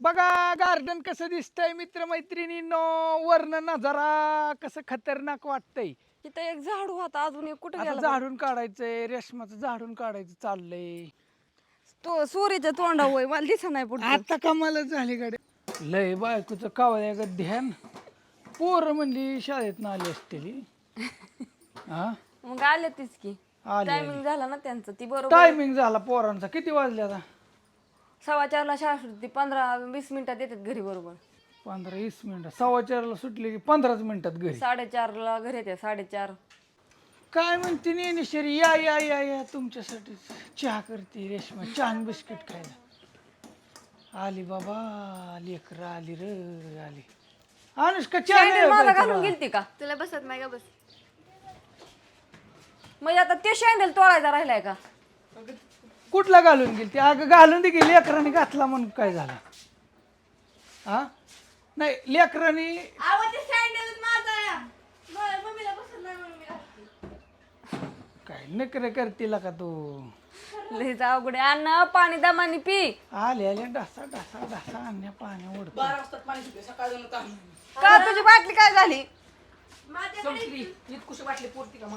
बघा गार्डन कसं दिसतंय मित्रमैत्रिणींनो. वर्ण नजारा कसं खतरनाक वाटतंय. तिथं एक झाडू होता अजून एक कुठं आता गेला झाडून काढायचंय रेशमाचं झाडून काढायचं चाललंय. तो सूर्याच्या तोंडा होय मला दिसा नाही पुढे. आता कमालच झाली गाडी. लय बायकोचं कावळ्या ग ध्यान पोरं म्हणली शाळेत आली असतेली. हा? मग आले तीच की. आली टायमिंग झाला ना त्यांचं ती बरोबर. टायमिंग झाला पोरांचा. किती वाजले आता? सव्वा चारला शाळा सुटते पंधरा वीस मिनिटात येतात घरी बरोबर. पंधरा वीस मिनिटं. सव्वा चारला सुटली की पंधराच मिनिटात घरी. साडेचारला घरी येते साडेचार. काय म्हणते नेनेश्वरी या या या या तुमच्यासाठी चहा करते रेशमा चहा आणि बिस्किट खायला. आली बाबा लेकर आली र आली. अनुष्का चहा नाही शँडल माझा होत घालून? गेलती का? तुला बसत नाही का बस? म्हणजे आता ते शँडल तोडायचा राहिलाय का? कुठला घालून गेली ती? अगं घालून दे की लेकराने घातला म्हणून काय झालं? हा? नाही लेकराने आवडते सँडल माझा मम्मीला बसत नाही म्हणून मी घालते. काय नकर करतील का तू? लईच अवघड आहे. अन्न पाणी दमानी पी. आले आले. डासा डासा डासा. अन्य पाणी ओढतो. का तुझी बाटली काय झाली?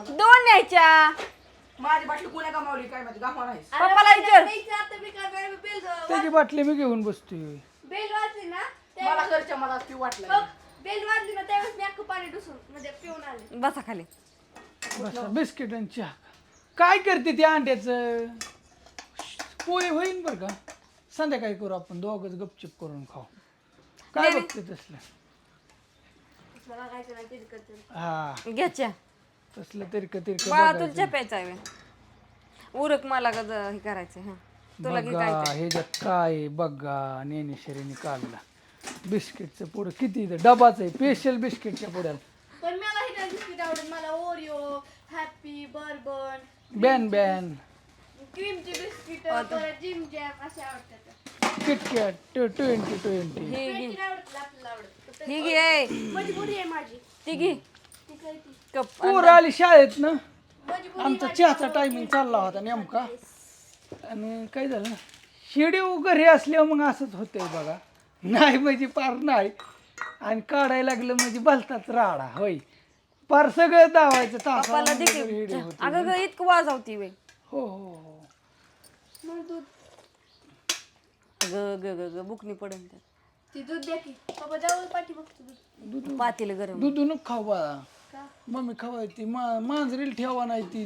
दोन न्यायच्या. माझी बाटली कोण्या गमावली? काय माहिती गमाव नाही पप्पाला विचार. त्याची बाटली मी घेऊन बसतोय. बेल वाजली ना मला घरच्या मला ती वाटलं बघ बेल वाजली ना त्यावेळेस मी अख्खं पाणी डुसून म्हणजे पिऊन आले. बसा खाली. बसा बिस्किट आणि चहा काय करते ते अंड्याचं? पोहे होईन बरं का? संध्याकाळी करू आपण दोघच गपचिप करून खाऊ. काय बघते तसलं? मला करते. हा. घ्याच्या तसलं तिरक तिरक बाळा तुला चपायचं आहे उरक मला का ज- हे करायचं हा. तुला घे काय बघा ह्याच्यात काय आहे बघा नेनेश्वरीने काढला. बिस्किटचं पुढं किती इथं डबाच आहे स्पेशल बिस्किटच्या पुढ्याला पण मला हे बिस्किट आवडत? मला ओरिओ हॅपी बर्बन बॅन बॅन. क्रीमचे बिस्किट परत जिम जॅम असे आवडतात किटकॅट ट्वेंटी ट्वेंटी हे घे. पेंटिंग आवडत आपल्याला आवडत. ही घे. मजबुरी आहे माझी. ती घे. पोरं आली शाळेत ना? आमचा चहाचा टायमिंग चालला होता नेमका. आणि काय झालं ना? शिडीव घरी असल्यावर मग असंच होतंय बघा. नाही म्हणजे पार नाही. आणि काढायला लागलं म्हणजे भलताच राडा होय. पार सगळं दावायचं तासाला. होती. अगं ग इतकं वाजवती वे हो हो हो. मग दूध. ग ग ग ग बुकनी पडन त्यात. ती दूध द्या की. पप्पा जाऊ पाठी बघतो दूध. दूध पातील गरम. दूध खाऊ बा मम्मी खवायची मा मांजरीला ठेवा नाही ती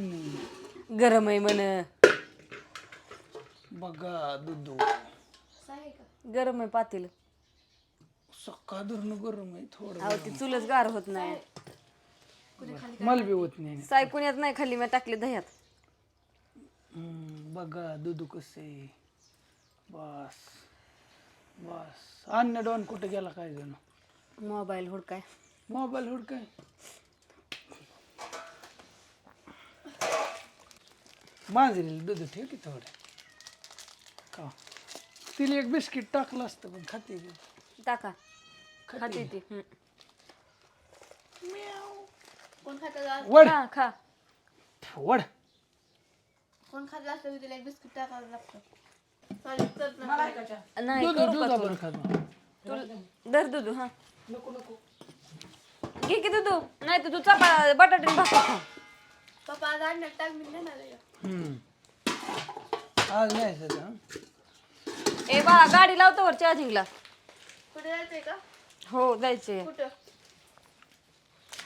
गरम आहे म्हण. बघा दूध. गरम आहे पातील. सकाळ धरणं गरम आहे थोडं अहो ती चुलच गार होत नाही. मला बी होत नाही. साय पुण्यात नाही खाली मी टाकले दह्यात. हम्म, बघा दूध कसं आहे. बस बस. अन्य डॉन कुठे गेला काय जण मोबाईल हुडकाय. मोबाईल हुड काय मांजरीला दूध ठेव की थोडं. का? तिला एक बिस्किट टाकलं असतं पण खाते ती. टाका. खाते खाते ती. हम्म. कोण खातं वड. खा खा. वड. कोण खात असलं की त्याला एक बिस्किट टाकावं लागतं. ना. नाही दूध करू दूध का आपण खातो. तू दर दूध हा. नको नको. घे की दूध नाही तर तू चपा बटाटे भाकर खा. पप्पा आज आणण्यात टाक मी देणार आहे. हम्म. आज नाही सध्या ए बाळा गाडी लावतो वर चार्जिंगला कुठे जायचंय का? हो जायचे कुठं?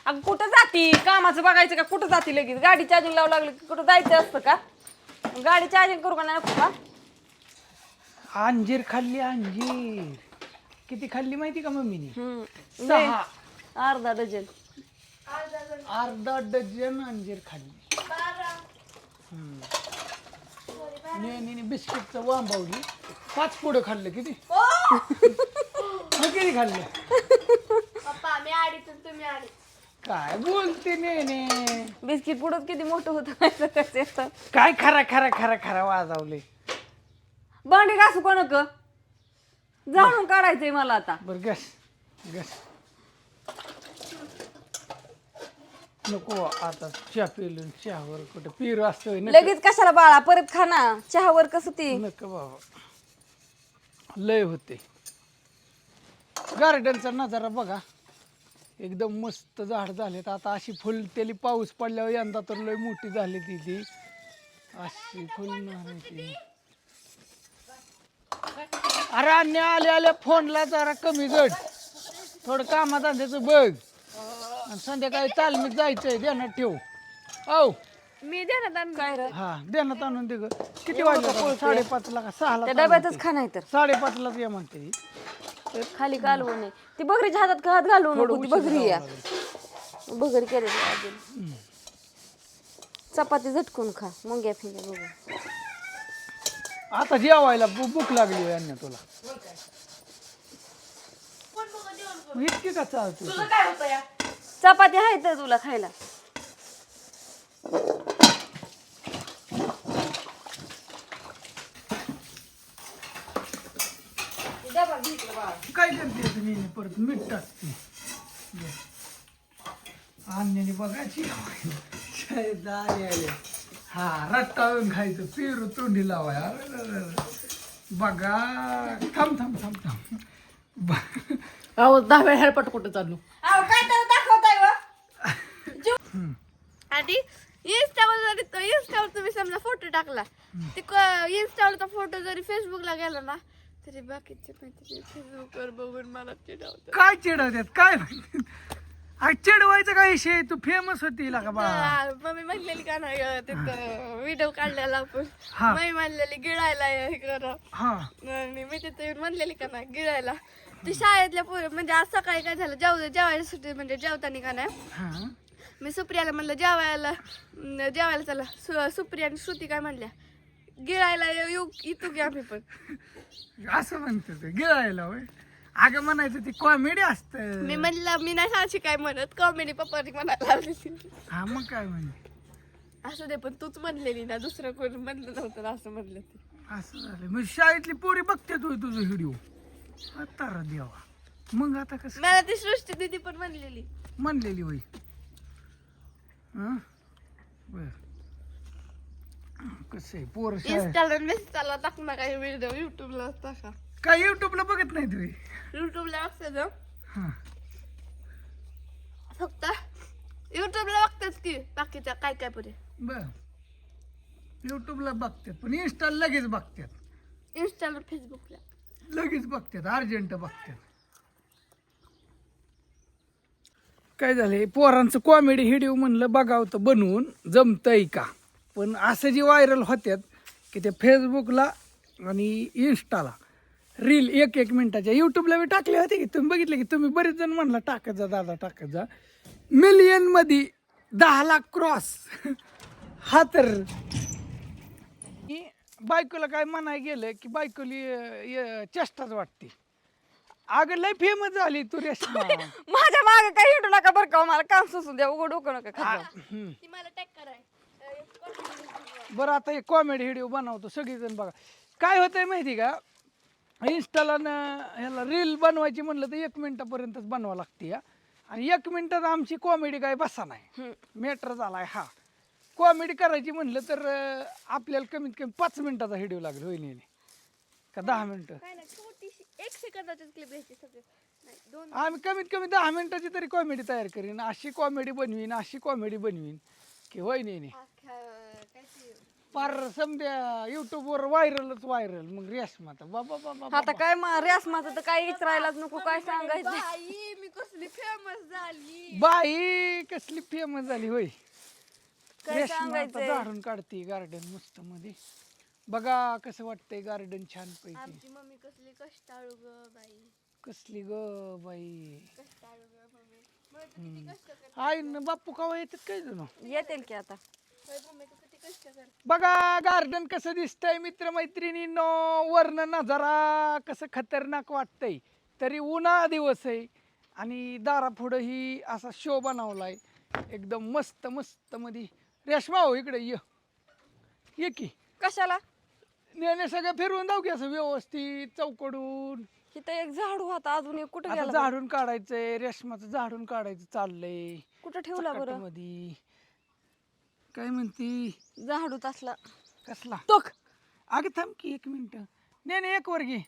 अगं कुठं जाती? कामाचं बघायचं का? कुठं जाती लगेच? गाडी चार्जिंग लावू लागली की कुठं जायचं असतं का? गाडी चार्जिंग करू का नाही नको का अंजीर खाल्ली अंजीर. किती खाल्ली माहिती का मम्मीने? हम्म. सहा. अर्धा डझन. अर्धा डझन अंजीर खाल्ली. बारा. नेहमी बिस्किटचं वांबावली. पाच पुढं खाल्लं किती? मग किती खाल्लं? पप्पा मी आडीच आणि तुम्ही आडी काय बोलते नेने? बिस्किट पुढं किती मोठं होतं? काय खरा खरा खरा खरा वाजवले. भांडी घासू कोण जाणून काढायचंय मला आता. बर गस गस नको आता चहा पिलं चहावर कुठं पिर असतोय ना लगेच कशाला बाळा? परत खा ना. चहावर कसं ती? नको बाबा. लय होते. गार्डनचा नजारा बघा. एकदम मस्त झाड झालेत. आता अशी फुल त्याली पाऊस पडल्यावर यंदा तर लय मोठी झाली ती ती. अशी फुल ती. अरे अन्य आल्या आल्या. फोनला जरा कमी जड. थोडं कामाधंद्याचं बघ. आणि संध्याकाळी तालमीत जायचंय ध्यानात ठेव. औ. मी देणार आणि काय रे? हा ध्यानात आणून दे ग. किती वाजले साडेपाचला का सहाला त्या चालू डब्यातच. खा नाही तर साडेपाचलाच ये म्हणते ही. खाली कालवू नये. ती बकरीच्या हातात हात घालवू नको? ती बकरी या. केलेली अजून. चपाती झटकून खा. मुंग्या फिंग्या बघू. आता जेवायला भू- भूक लागली यांना तुला. मग इतकी का चालतो तुझं काय होतं या? चपाती आहे तर तुला खायला. काय करते तुम्ही परत मीठ टाकते. अन्याने बघायची शाळेत आले आले हा रट्टाळून खायचं. पेरू तोंडी लावाय. अरे रे रे रे. बघा. थांब थांब थांब थांब. ब- अहो दहा वेळ हेळपट कुठं चालू अहो काय तर आणि इंस्टावर जरी इंस्टावर तुम्ही समजा फोटो टाकला ते इंस्टावरचा फोटो जरी फेसबुकला गेला ना तरी बाकीचे मैत्रिणी फेसबुकवर बघून मला चिडवतात. काय चिडवतात? काय माहिती? अरे चिडवायचं काय विषय? तू फेमस होती का बा? हा, मम्मी म्हणलेली का नाही तिथं व्हिडिओ काढलेला आपण. हा. मम्मी म्हणलेली गिळायला हे. करा आणि मी तिथे येऊन म्हणलेली का नाही गिळायला. ती शाळेतल्या पोरी म्हणजे आज सकाळी काय झालं? जेव जेवायला सुट्टी म्हणजे जेवताना का नाही मी सुप्रियाला म्हणलं जेवायला जेवायला चला. सु सुप्रिया आणि श्रुती काय म्हणल्या? गिळायला येऊ येतो की आम्ही पण. असं म्हणतो ते गिळायला होय. अगं म्हणायचं ती कॉमेडी असत. मी म्हणलं मी नाही साक्षी काय म्हणत कॉमेडी पप्पानी म्हणायला हा मग काय म्हणे? असं दे पण तूच म्हणलेली ना दुसरं कोण म्हणलं नव्हतं ना असं म्हणलं ते. असं झालं. मग शाळेतली पोरी बघते तू तुझं व्हिडिओ आता देवा. मग आता कसं? मला ती सृष्टी दिदी पण म्हणलेली. म्हणलेली होई हं? बर. कसं आहे? पोर इंस्टाला मेसेजला टाक ना काही व्हिडिओ युट्यूबला टाका. काय युट्यूबला बघत नाही तुम्ही युट्यूबला बघतात हा. फक्त युट्यूबला बघतात की बाकीच्या काय काय पुढे. बर. युट्यूबला बघतात पण इंस्टाला लगेच बघतात. इंस्टाला फेसबुकला लगेच बघतात अर्जंट बघतात. काय झालंय? पोरांचं कॉमेडी व्हिडिओ म्हणलं बघावं तर बनवून जमतंय का? पण असं जे व्हायरल होत्यात की ते फेसबुकला आणि इन्स्टाला रील एक एक मिनिटाच्या यूट्यूबला मी टाकले होते की तुम्ही बघितले की तुम्ही बरेच जण म्हणला टाकत जा दादा टाकत जा. मिलियनमध्ये दहा लाख क्रॉस हा तर. की बायकोला काय म्हणाय गेलं की बायकोली य- चेष्टाच वाटते. अगं लय फेमस झाली तू रेशमा माझ्या मागे काही हिंडू नका बरं का हो, मला काम सुसून द्या उघड डोकं नका खात हम्म. ती मला टॅग कराय. बरं आता एक कॉमेडी व्हिडिओ बनवतो सगळेजण बघा. काय होतंय माहिती का? इन्स्टाला न ह्याला रील बनवायची म्हणलं तर एक मिनिटापर्यंतच बनवावं लागते हा. आणि एक मिनिटात आमची कॉमेडी काय बसा नाही. मेटर झालाय हा. कॉमेडी करायची म्हणलं तर अं, आपल्याला कमीत कमी पाच मिनिटाचा व्हिडिओ लागेल होईल का दहा मिनिटं? काय नाही छोटीशी एक सेकंदाची क्लिप घ्यायची सगळे. नाही दोन आम्ही कमीत कमी दहा मिनिटाची तरी कॉमेडी तयार करीन. अशी कॉमेडी बनवीन अशी कॉमेडी बनवीन. की होय नाही नाही. अख्ख्या काय ते पार समजा युट्यूबवर व्हायरलच व्हायरल मग रेशमा तर बाबा बाबा आता काय मा- रेस माझं तर काय विचारायलाच नको काय सांगायचं? बाई मी कसली फेमस झाली. बाई कसली फेमस झाली होय. काय रेशमा आता सांगायचंय? झाडून काढते गार्डन मस्त मध्ये. बघा कसं वाटतंय गार्डन छान पैकी आमची मम्मी कसली कष्टाळू ग बाई. कसली ग बाई. कष्टाळू ग मम्मी. मग तू किती कष्ट कर आई न बाप्पू कावा येतात काय जण? येतील की आता. होय मम्मी तू किती कष्ट कर. बघा गार्डन कसं दिसतंय मित्रमैत्रिणींनो. वर्ण नजारा कसं खतरनाक वाटतंय. तरी उन्हाळा दिवस आहे आणि दारापुढं ही असा शो बनवलाय. एकदम मस्त मस्त मध्ये रेशमा हो इकडे ये. ये की. कशाला? नेणे सगळं फिरवून जाऊ की असं व्यवस्थित चौकडून. इथं एक झाडू होता अजून एक कुठं आता गेला झाडून काढायचंय रेशमाचं झाडून काढायचं चाललंय. कुठं ठेवला बरं? मध्ये काय म्हणती? झाडूत असला कसला? टोक अगं थांब की एक मिनिट. नाही नाही एक वर घे.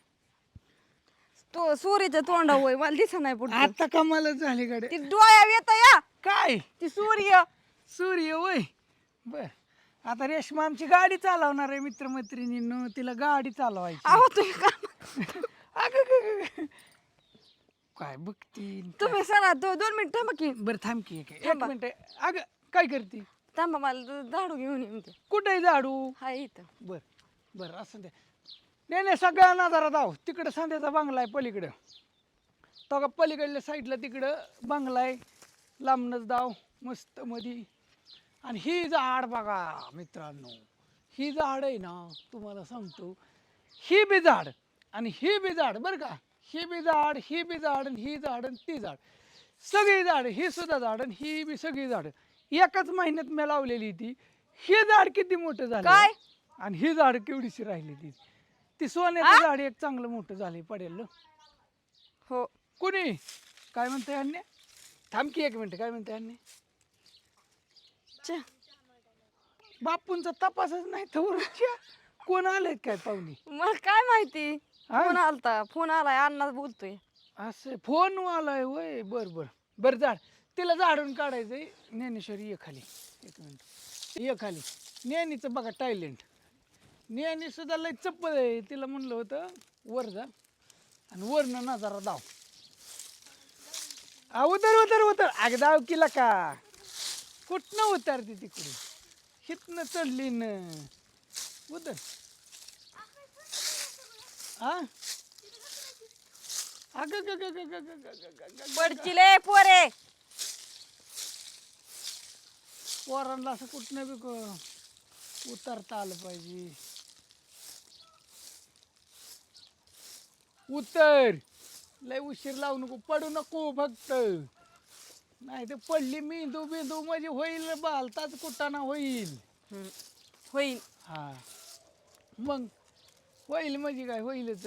तो सूर्याच्या तोंडा होय मला दिसत नाही पुढे आता कमालच झाली गाडी ती डोळ्या येत या. काय? ती सूर्य. सूर्य वय. बर. आता रेश्मा आमची गाडी चालवणार आहे मित्रमैत्रिणींनो. तिला गाडी चालवायची. अहो तुम्ही का? अगं. काय बघती? तुम्ही सणा दो दोन मिनिट थांबा की. बरं थांब की एक एक थांबा. मिनिट. अगं काय करते? थांबा मला झाडू घेऊन येऊन ते कुठे झाडू? हाय इथं. बर बर असं द्या नाही नाही सगळ्या नजारा दाव तिकडं सांध्याचा बंगला आहे पलीकडं. तो का पलीकडल्या साईडला तिकडं बंगला आहे. लांबनच दाव मस्त मधी. आणि ही झाड बघा मित्रांनो. ही झाड आहे ना तुम्हाला सांगतो. ही बी झाड आणि ही बी झाड बरं का? ही बी झाड ही बी झाड आणि ही झाड आणि ती झाड. सगळी झाड ही सुद्धा झाड आणि ही बी सगळी झाड. एकाच महिन्यात मी लावलेली ती. हे झाड किती मोठं झालं? काय? आणि ही झाड केवढीशी राहिली ती ती सोन्याचं झाड एक चांगलं मोठं झालंय पडेल हो. कोणी? काय म्हणते अन्य? थांब की एक मिनिट काय म्हणते अन्य? च्या. बापूंचा तपासच नाही तर कोण आलेत काय पाहुणे? मला काय माहिती? हा? फोन आलता? फोन आलाय अण्णा बोलतोय. असं फोन आलाय वय. बर बर. बर झाड. तिला झाडून काढायचंय. ज्ञानेश्वरी ये खाली. एक मिनिट. ये खाली. ज्ञानीचं बघा टायलेंट ज्ञानी सुद्धा लय चप्पल आहे. तिला म्हणलं होतं वर जा. आणि वरनं नजारा दाव. आ, उतर उतर उतर. अग दाव किला का? कुठनं उतरते तिकडे हितनं चढली न. उतर. हा अगं ग ग ग ग ग ग ग ग ग. पडचिले पोरे. पोरांना असं कुठनं बी क- उतरता आलं पाहिजे. उतर. लय उशीर लावू नको. पडू नको फक्त. नाही तर पडली मेंदू बिंदू म्हणजे होईल बालताच कुटाणा होईल. हम्म. होईल. हा. मग होईल म्हणजे काय? होईलच.